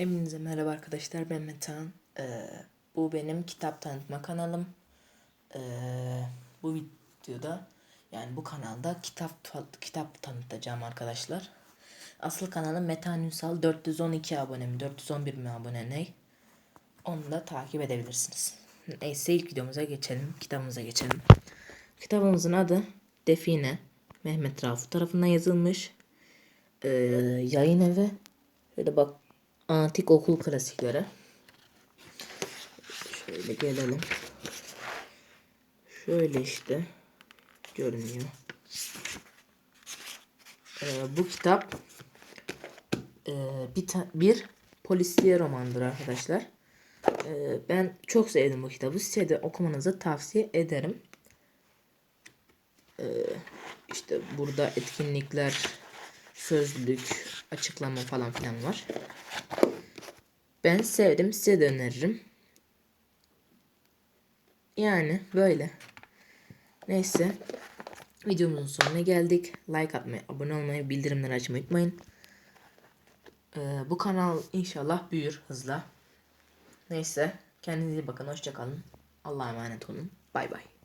Hepinize merhaba arkadaşlar ben Metehan. Ee, bu benim kitap tanıtma kanalım. Ee, bu videoda yani bu kanalda kitap ta- kitap tanıtacağım arkadaşlar. Asıl kanalım Metehan Ünsal 412 abone mi 411 mi abone ne? Onu da takip edebilirsiniz. Neyse ilk videomuza geçelim. Kitabımıza geçelim. Kitabımızın adı Define. Mehmet Rauf tarafından yazılmış. Ee, yayın evi. Şöyle bak antik okul klasikleri. Şöyle gelelim. Şöyle işte görünüyor. Ee, bu kitap e, bir, bir polisiye romandır arkadaşlar. Ee, ben çok sevdim bu kitabı. Size de okumanızı tavsiye ederim. Ee, işte burada etkinlikler, sözlük, açıklama falan filan var. Ben sevdim. Size de öneririm. Yani böyle. Neyse. Videomuzun sonuna geldik. Like atmayı, abone olmayı, bildirimleri açmayı unutmayın. Ee, bu kanal inşallah büyür hızla. Neyse. Kendinize iyi bakın. Hoşçakalın. Allah'a emanet olun. Bay bay.